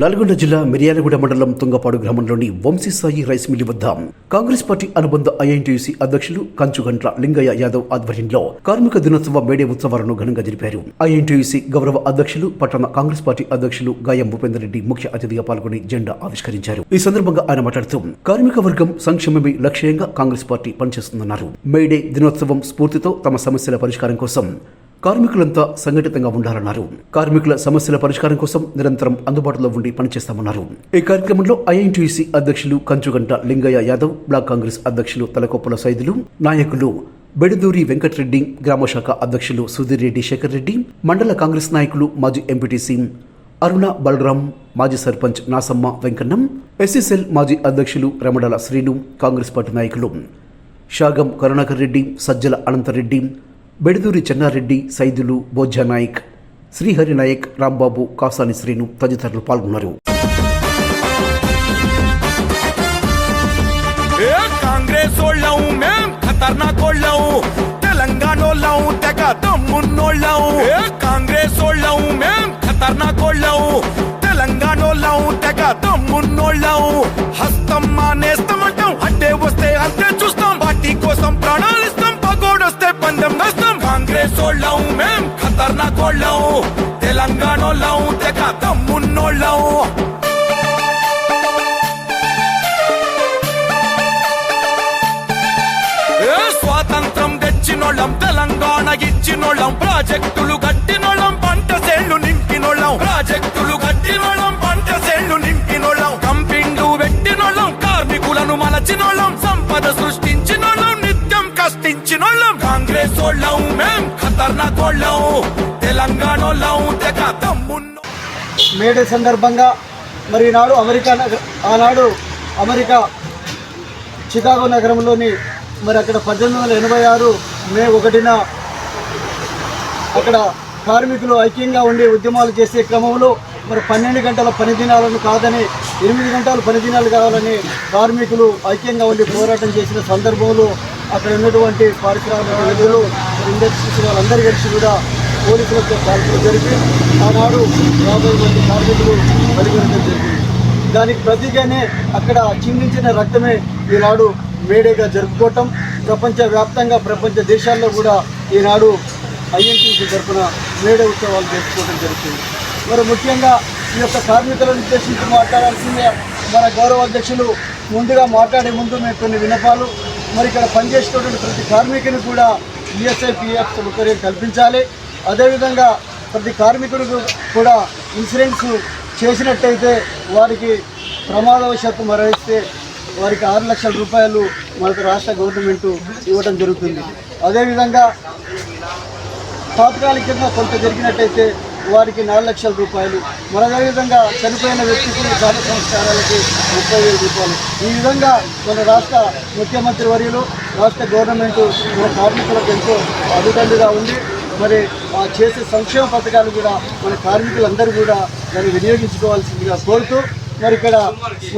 నల్గొండ జిల్లా మిర్యాలగూడ మండలం తుంగపాడు గ్రామంలోని వంశీసాయి రైస్ మిల్లి వద్ద కాంగ్రెస్ పార్టీ అనుబంధ ఐఎన్టీయూసీ అధ్యక్షులు కంచుగంట్ల లింగయ్య యాదవ్ ఆధ్వర్యంలో కార్మిక దినోత్సవ మేడే ఉత్సవాలను ఘనంగా జరిపారు. ఐఎన్టీయూసీ గౌరవ అధ్యక్షులు పట్టణ కాంగ్రెస్ పార్టీ అధ్యక్షులు గాయం భూపేందర్ రెడ్డి ముఖ్య అతిథిగా పాల్గొని జెండా ఆవిష్కరించారు. ఈ సందర్భంగా ఆయన మాట్లాడుతూ కార్మిక వర్గం సంక్షేమమే లక్ష్యంగా కాంగ్రెస్ పార్టీ పనిచేస్తుందన్నారు. మేడే దినోత్సవం స్ఫూర్తితో తమ సమస్యల పరిష్కారం కోసం కార్మికులంతా సంఘటితంగా ఉండాలన్నారు. కార్మికుల సమస్యల పరిష్కారం కోసం నిరంతరం అందుబాటులో ఉండి పనిచేస్తామన్నారు. ఈ కార్యక్రమంలో ఐఎన్టీసీ అధ్యక్షులు కంచుగంట లింగయ్య యాదవ్ బ్లాక్ కాంగ్రెస్ అధ్యక్షులు తలకొప్పల సైదులు నాయకులు బెడదూరి వెంకటరెడ్డి గ్రామశాఖ అధ్యక్షులు సుధీర్ రెడ్డి శేఖర్ రెడ్డి మండల కాంగ్రెస్ నాయకులు మాజీ ఎంపీటీసీ అరుణ బలరాం మాజీ సర్పంచ్ నాసమ్మ వెంకన్నం ఎస్ఎస్ఎల్ మాజీ అధ్యక్షులు రమడల శ్రీను కాంగ్రెస్ పార్టీ నాయకులు షాగం కరుణాకర్ రెడ్డి సజ్జల అనంతరెడ్డి బెడదూరి చెన్నారెడ్డి సైదులు బోజ్జా నాయక్ శ్రీహరి నాయక్ రాంబాబు కాసాని శ్రీను తదితరులు పాల్గొన్నారు. కాంగ్రెస్ వాళ్ళం మేం ఖతర్నాక్ వాళ్ళం తెలంగాణ వాళ్ళం తెగ దమ్మున్నోళ్ళం. చేసోళ్ళం మేం ఖతర్నాక్ వాళ్ళం తెలంగాణ తెగ తమ్మున్నోళ్ళం స్వాతంత్రం తెచ్చినోళ్ళం తెలంగాణ ఇచ్చినోళ్ళం ప్రాజెక్టులు కట్టినోళ్ళం పంట సేళ్ళు నింపినోళ్ళం. ప్రాజెక్టులు కట్టినోళ్ళం పంట సేళ్ళు నింపినోళ్ళం. కంపిండు పెట్టినోళ్ళం కార్మికులను మలచినోళ్ళం సంపద సృష్టి కాంగ్రెస్ మేం ఖతర్నాక్ తెగ మేడే సందర్భంగా మరి ఈనాడు అమెరికా నగ- ఆనాడు అమెరికా చికాగో నగరంలోని మరి అక్కడ పద్దెనిమిది వందల ఎనభై ఆరు మే ఒకటిన అక్కడ కార్మికులు ఐక్యంగా ఉండి ఉద్యమాలు చేసే క్రమంలో మరి పన్నెండు గంటల పని దినాలను కాదని ఎనిమిది గంటలు పని దినాలు కావాలని కార్మికులు ఐక్యంగా ఉండి పోరాటం చేసిన సందర్భంలో అక్కడ ఉన్నటువంటి పారిశ్రామిక విధులు ఇండస్ట్రీస్ వాళ్ళందరూ కలిసి కూడా పోలీసులతో కాల్పులు జరిపి ఆనాడు యాభై మంది కార్మికులు పరిగణించడం జరిగింది. దానికి ప్రతిగానే అక్కడ చిందించిన రక్తమే ఈనాడు మేడేగా జరుపుకోవటం. ప్రపంచవ్యాప్తంగా ప్రపంచ దేశాల్లో కూడా ఈనాడు ఐఎన్టీసీ తరఫున మేడే ఉత్సవాలు జరుపుకోవడం జరుగుతుంది. మరి ముఖ్యంగా ఈ యొక్క కార్మికులను ఉద్దేశించి మాట్లాడాల్సిందే. మన గౌరవ అధ్యక్షులు ముందుగా మాట్లాడే ముందు మేము కొన్ని వినపాలు మరి ఇక్కడ పనిచేసేటటువంటి ప్రతి కార్మికుని కూడా ఈఎస్ఐ పిఎఫ్ సౌకర్యం కల్పించాలి. అదేవిధంగా ప్రతి కార్మికుడికి కూడా ఇన్సూరెన్స్ చేసినట్టయితే వారికి ప్రమాదవశాత్తు మరణిస్తే వారికి ఆరు లక్షల రూపాయలు మనకు రాష్ట్ర గవర్నమెంట్ ఇవ్వడం జరుగుతుంది. అదేవిధంగా తాత్కాలికంగా కొంత జరిగినట్టయితే వారికి నాలుగు లక్షల రూపాయలు. మరి అదేవిధంగా చనిపోయిన వ్యక్తికి దాన సంస్కారాలకి ముప్పై వేల రూపాయలు. ఈ విధంగా మన రాష్ట్ర ముఖ్యమంత్రి వర్యులు రాష్ట్ర గవర్నమెంట్ మన కార్మికులకు ఎంతో అదుదండుగా ఉంది. మరి ఆ చేసే సంక్షేమ పథకాలు కూడా మన కార్మికులందరూ కూడా దాన్ని వినియోగించుకోవాల్సిందిగా కోరుతూ మరి ఇక్కడ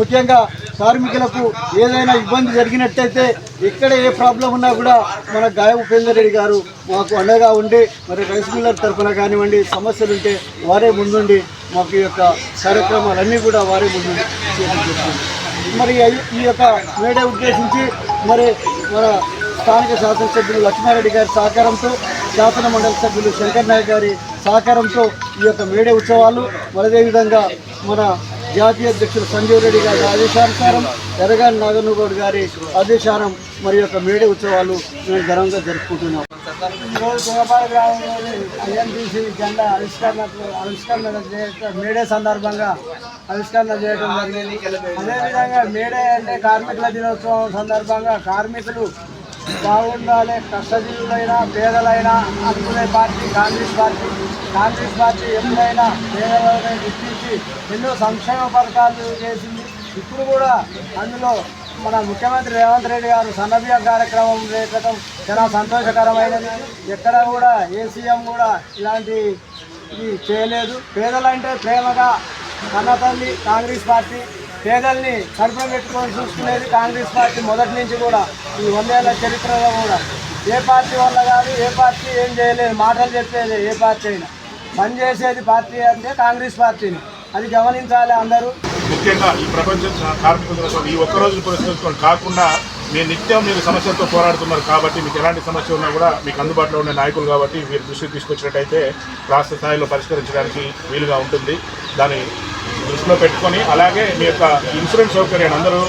ముఖ్యంగా కార్మికులకు ఏదైనా ఇబ్బంది జరిగినట్టయితే ఎక్కడ ఏ ప్రాబ్లం ఉన్నా కూడా మన గాయ ఉపేందర్ రెడ్డి గారు మాకు అండగా ఉండి మరి రైస్ మిల్లర్ తరఫున కానివ్వండి సమస్యలు ఉంటే వారే ముందుండి మాకు ఈ యొక్క కార్యక్రమాలన్నీ కూడా వారే ముందుండి మరి ఈ- ఈ యొక్క మేడే ఉద్దేశించి మరి మన స్థానిక శాసనసభ్యులు లక్ష్మారెడ్డి గారి సహకారంతో శాసన మండలి సభ్యులు శంకర్ నాయక్ గారి సహకారంతో ఈ యొక్క మేడే ఉత్సవాలు మరి అదేవిధంగా మన జాతీయ అధ్యక్షులు సంజీవ్ రెడ్డి గారి ఆదేశానుసారం ఎర్రగాని నాగన్నగౌడ్ గారి ఆదేశానం మరి యొక్క మేడే ఉత్సవాలు మేము ఘనంగా జరుపుకుంటున్నాం. ఈరోజు గ్రామంలోని ఐఎన్టీసీ జెండా ఆవిష్కరణ ఆవిష్కరణ చేయటం మేడే సందర్భంగా ఆవిష్కరణ చేయడం జరిగింది. అదేవిధంగా మేడే అంటే కార్మికుల దినోత్సవం సందర్భంగా కార్మికులు బాగుండాలి కష్టజీవులైనా పేదలైనా అనుకునే party Congress party. Congress party ఎప్పుడైనా పేదలను గుర్తించి ఎన్నో సంక్షేమ పథకాలు చేసింది. ఇప్పుడు కూడా అందులో మన ముఖ్యమంత్రి రేవంత్ రెడ్డి గారు సన్నబియ్య కార్యక్రమం చేయటం చాలా సంతోషకరమైనది. ఎక్కడ కూడా ఏ సీఎం కూడా ఇలాంటి ఇది చేయలేదు. పేదలంటే ప్రేమగా కన్నతల్లి కాంగ్రెస్ పార్టీ పేదల్ని కడుపులో పెట్టుకొని చూసుకునేది కాంగ్రెస్ పార్టీ మొదటి నుంచి కూడా ఈ వందేళ్ళ చరిత్రలో కూడా. ఏ పార్టీ వల్ల కాదు ఏ పార్టీ ఏం చేయలేదు మాటలు చెప్పేది ఏ పార్టీ అయినా. పని చేసేది పార్టీ అంటే కాంగ్రెస్ పార్టీని. అది గమనించాలి అందరూ. ముఖ్యంగా ఈ ప్రపంచ కార్మికుల కోసం ఈ ఒక్క రోజు కాకుండా మీరు నిత్యం మీరు సమస్యలతో పోరాడుతున్నారు కాబట్టి మీకు ఎలాంటి సమస్య ఉన్నా కూడా మీకు అందుబాటులో ఉండే నాయకులు కాబట్టి మీరు దృష్టికి తీసుకొచ్చినట్టయితే రాష్ట్ర స్థాయిలో పరిష్కరించడానికి వీలుగా ఉంటుంది. దాని దృష్టిలో పెట్టుకొని అలాగే మీ యొక్క ఇన్సూరెన్స్ సౌకర్యాన్ని అందరూ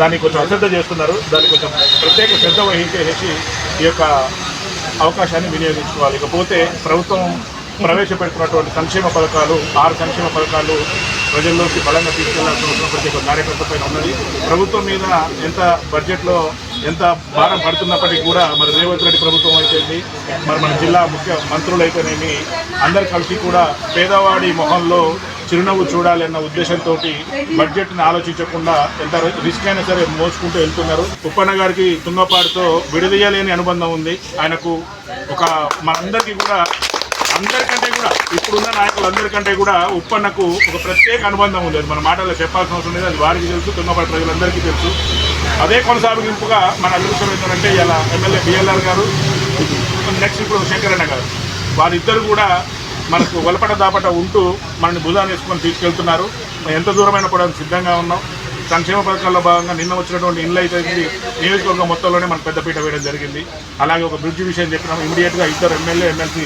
దాన్ని కొంచెం అశ్రద్ధ చేస్తున్నారు. దాన్ని కొంచెం ప్రత్యేక శ్రద్ధ వహించేసి ఈ యొక్క అవకాశాన్ని వినియోగించుకోవాలి. ఇకపోతే ప్రభుత్వం ప్రవేశపెడుతున్నటువంటి సంక్షేమ పథకాలు ఆరు సంక్షేమ పథకాలు ప్రజల్లోకి బలంగా తీసుకెళ్ళాల్సిన అవసరం ప్రతి ఒక్క కార్యకర్త పైన ఉన్నది. ప్రభుత్వం మీద ఎంత బడ్జెట్లో ఎంత భారం పడుతున్నప్పటికీ కూడా మరి రేవంత్ రెడ్డి ప్రభుత్వం అయితేంది మరి మన జిల్లా ముఖ్య మంత్రులు అయితేనేమి అందరు కలిసి కూడా పేదవాడి మొహంలో చిరునవ్వు చూడాలి అన్న ఉద్దేశంతో బడ్జెట్ని ఆలోచించకుండా ఎంత రిస్క్ అయినా సరే మోసుకుంటూ వెళ్తున్నారు. ఉప్పన్న గారికి తుంగపాడుతో విడదీయలేని అనుబంధం ఉంది. ఆయనకు ఒక మనందరికీ కూడా అందరికంటే కూడా ఇప్పుడున్న నాయకులందరికంటే కూడా ఉప్పన్నకు ఒక ప్రత్యేక అనుబంధం ఉంది. అది మన మాటల్లో చెప్పాల్సిన అవసరం లేదు. అది వారికి తెలుసు తుంగపాటి ప్రజలందరికీ తెలుసు. అదే కొనసాగింపుగా మన అదృష్టం ఏంటంటే ఇలా ఎమ్మెల్యే బిఎల్ఆర్ గారు నెక్స్ట్ ఇప్పుడు శంకరన్న గారు వారిద్దరు కూడా మనకు వలపట దాపట ఉంటూ మనని భుజాన్ని వేసుకొని తీసుకెళ్తున్నారు. ఎంత దూరమైన కూడా సిద్ధంగా ఉన్నాం. సంక్షేమ పథకాల్లో భాగంగా నిన్న వచ్చినటువంటి ఇండ్లు అయితే నియోజకవర్గం మొత్తంలోనే మనం పెద్దపీట వేయడం జరిగింది. అలాగే ఒక బ్రిడ్జ్ విషయం చెప్పినాం. ఇమీడియట్గా ఇద్దరు ఎమ్మెల్యే ఎమ్మెల్సీ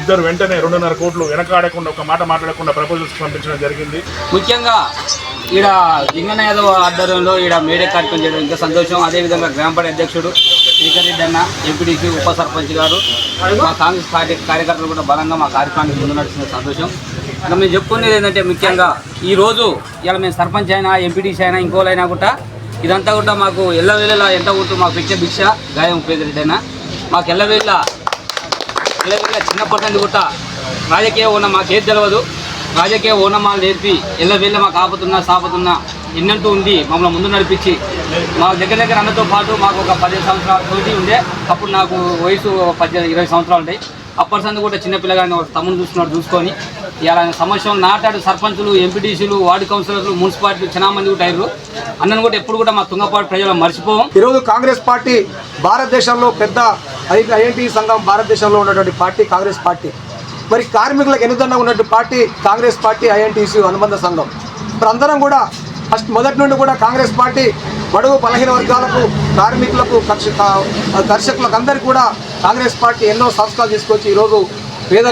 ఇద్దరు వెంటనే రెండున్నర కోట్లు వెనకాడకుండా ఒక మాట మాట్లాడకుండా ప్రపోజల్స్ పంపించడం జరిగింది. ముఖ్యంగా ఈడ లింగన్న యాదవ్ ఆధ్వర్యంలో ఈడ మేడే కార్యక్రమం చేయడం ఇంకా సంతోషం. అదేవిధంగా గ్రామపడి అధ్యక్షుడు శ్రీకర్ రెడ్డి అన్న ఎంపీడీసీ ఉప సర్పంచ్ గారు మా కాంగ్రెస్ పార్టీ కార్యకర్తలు కూడా బలంగా మా కార్యక్రమానికి ముందు నడిచిన సంతోషం. ఇంకా మేము చెప్పుకునేది ఏంటంటే ముఖ్యంగా ఈరోజు ఇలా మేము సర్పంచ్ అయినా ఎంపీడీసీ అయినా ఇంకోలైనా కూడా ఇదంతా కూడా మాకు ఎల్లవేళలా ఎంత ఉంటూ మాకు పెట్టే భిక్ష గాయం ఉపయోగరెడ్డి అయినా మాకు ఎల్లవేళ ఎల్లవేళ చిన్నప్పటి నుండి కూడా రాజకీయ ఉన్న మాకేది తెలియదు రాజకీయ ఓనమాలు నేర్పి ఎల్లవేళ్ళ మాకు ఆపుతున్నా సాపుతున్నా ఎన్నంటూ ఉంది మమ్మల్ని ముందు నడిపించి. మా దగ్గర దగ్గర అన్నతో పాటు మాకు ఒక పదిహేను సంవత్సరాల తోటి ఉండే అప్పుడు నాకు వయసు పద్దెనిమిది ఇరవై సంవత్సరాలు ఉంటాయి అప్పటి సందు కూడా చిన్నపిల్లగాని ఒక తమ్ముడు చూస్తున్నాడు చూసుకొని. ఇలా సమస్యలు నాటాడు సర్పంచులు ఎంపీటీసీలు వార్డు కౌన్సిలర్లు మున్సిపాలిటీలు చాలా మంది కూడా అయ్యారు అన్నను కూడా ఎప్పుడు కూడా మా తుంగపాటు ప్రజలు మర్చిపోం ఈరోజు కాంగ్రెస్ పార్టీ భారతదేశంలో పెద్ద ఐఎన్టీ సంఘం భారతదేశంలో ఉన్నటువంటి పార్టీ కాంగ్రెస్ పార్టీ. మరి కార్మికులకు ఎన్నుదన్న ఉన్నటువంటి పార్టీ కాంగ్రెస్ పార్టీ ఐఎన్టీసీ అనుబంధ సంఘం. ఇప్పుడు అందరం కూడా ఫస్ట్ మొదటి నుండి కూడా కాంగ్రెస్ పార్టీ బడుగు బలహీన వర్గాలకు కార్మికులకు కక్ష దర్శకులకు అందరికీ కూడా కాంగ్రెస్ పార్టీ ఎన్నో సంస్కారాలు తీసుకొచ్చి ఈరోజు పేద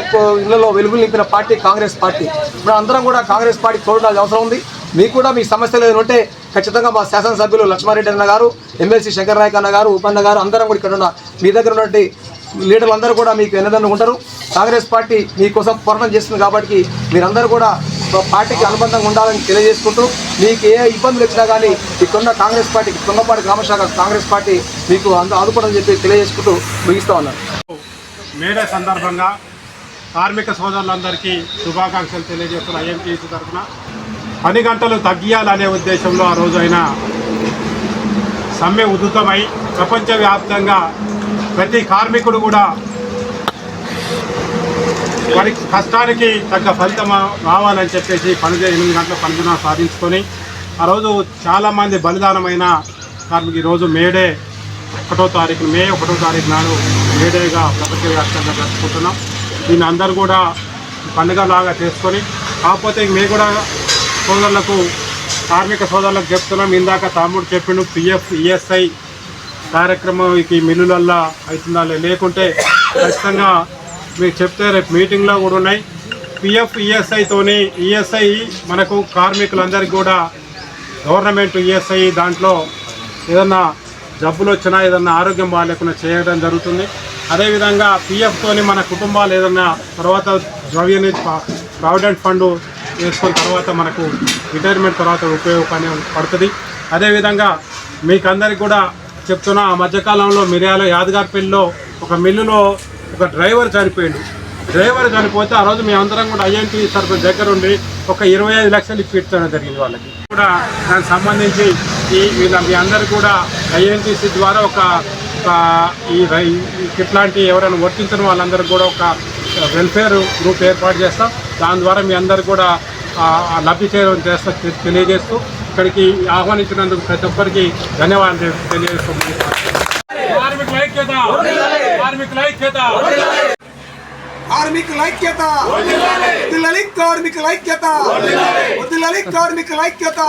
ఇళ్ళలో వెలుగులు నింపిన పార్టీ కాంగ్రెస్ పార్టీ. ఇప్పుడు అందరం కూడా కాంగ్రెస్ పార్టీ చూడాల్సిన అవసరం ఉంది. మీకు కూడా మీ సమస్యలు ఏదైనా ఉంటే ఖచ్చితంగా మా శాసనసభ్యులు లక్ష్మారెడ్డి అన్న గారు ఎమ్మెల్సీ శంకర్ నాయక్ అన్న గారు ఉపన్న గారు అందరం కూడా ఇక్కడ ఉన్న మీ దగ్గర ఉన్నటువంటి లీడర్లు అందరూ కూడా మీకు ఎన్నదన్న ఉంటారు కాంగ్రెస్ పార్టీ మీకోసం పోరాటం చేస్తుంది కాబట్టి మీరందరూ కూడా పార్టీకి అనుబంధంగా ఉండాలని తెలియజేసుకుంటూ మీకు ఏ ఇబ్బందులు వచ్చినా కానీ ఇక్కడున్న కాంగ్రెస్ పార్టీ తొంగపాటి గ్రామశాఖ కాంగ్రెస్ పార్టీ మీకు అందు ఆదుకోవడం చెప్పి తెలియజేసుకుంటూ ముగిస్తా ఉన్నారు మేడే సందర్భంగా కార్మిక సోదరులందరికీ శుభాకాంక్షలు తెలియజేస్తున్న ఐఎంటీసీ తరఫున. పని గంటలు తగ్గియాలనే ఉద్దేశంలో ఆ రోజైన సమ్మె ఉధృతమై ప్రపంచవ్యాప్తంగా ప్రతి కార్మికుడు కూడా వారి కష్టానికి తగ్గ ఫలితం రావాలని చెప్పేసి పనిదే ఎనిమిది గంటల పనిదినం సాధించుకొని ఆ రోజు చాలామంది బలిదానమైన కార్మిక ఈరోజు మేడే ఒకటో తారీఖు మే ఒకటో తారీఖు నాడు మేడేగా ప్రపంచవ్యాప్తంగా జరుపుకుంటున్నాం. దీన్ని అందరూ కూడా పండుగలాగా చేసుకొని కాకపోతే మేము కూడా సోదరులకు కార్మిక సోదరులకు చెప్తున్నాం. ఇందాక తమ్ముడు చెప్పిండు పిఎఫ్ ఈఎస్ఐ కార్యక్రమం ఈ మిల్లులల్లో అవుతుందా లేకుంటే ఖచ్చితంగా మీకు చెప్తే రేపు మీటింగ్లో కూడా ఉన్నాయి. పిఎఫ్ ఈఎస్ఐతోని ఈఎస్ఐ మనకు కార్మికులందరికీ కూడా గవర్నమెంట్ ఈఎస్ఐ దాంట్లో ఏదన్నా జబ్బులు వచ్చినా ఏదన్నా ఆరోగ్యం బాగాలేకుండా చేయడం జరుగుతుంది. అదేవిధంగా పిఎఫ్తోని మన కుటుంబాలు ఏదన్నా తర్వాత ద్రవ్యని ప్రావిడెంట్ ఫండ్ వేసుకున్న తర్వాత మనకు రిటైర్మెంట్ తర్వాత ఉపయోగపడే పడుతుంది. అదేవిధంగా మీకు అందరికి కూడా చెప్తున్నా ఆ మధ్యకాలంలో మిర్యాల యాదగారిపల్లిలో ఒక మిల్లులో ఒక డ్రైవర్ చనిపోయాడు. డ్రైవర్ చనిపోతే ఆ రోజు మేమందరం కూడా ఐఎన్టీ తరఫు దగ్గర ఉండి ఒక ఇరవై ఐదు లక్షలు ఇప్పించడం జరిగింది వాళ్ళకి. కూడా దానికి సంబంధించి ఈ వీళ్ళ మీ అందరు కూడా ఐఎన్టీసీ ద్వారా ఒక ఈ ఇట్లాంటి ఎవరైనా వర్తించిన వాళ్ళందరూ కూడా ఒక వెల్ఫేర్ గ్రూప్ ఏర్పాటు చేస్తాం. దాని ద్వారా మీ అందరు కూడా లబ్ధి చేయడం చేస్తా తెలియజేస్తూ ఇక్కడికి ఆహ్వానించినందుకు ప్రతి ఒక్కరికి ధన్యవాదాలు తెలియజేస్తున్నాం ఐక్యత. కార్మికుల ఐక్యత. కార్మికుల ఐక్యత. వదిలాలి కార్మికుల ఐక్యత వదిలాలి కార్మికుల ఐక్యత.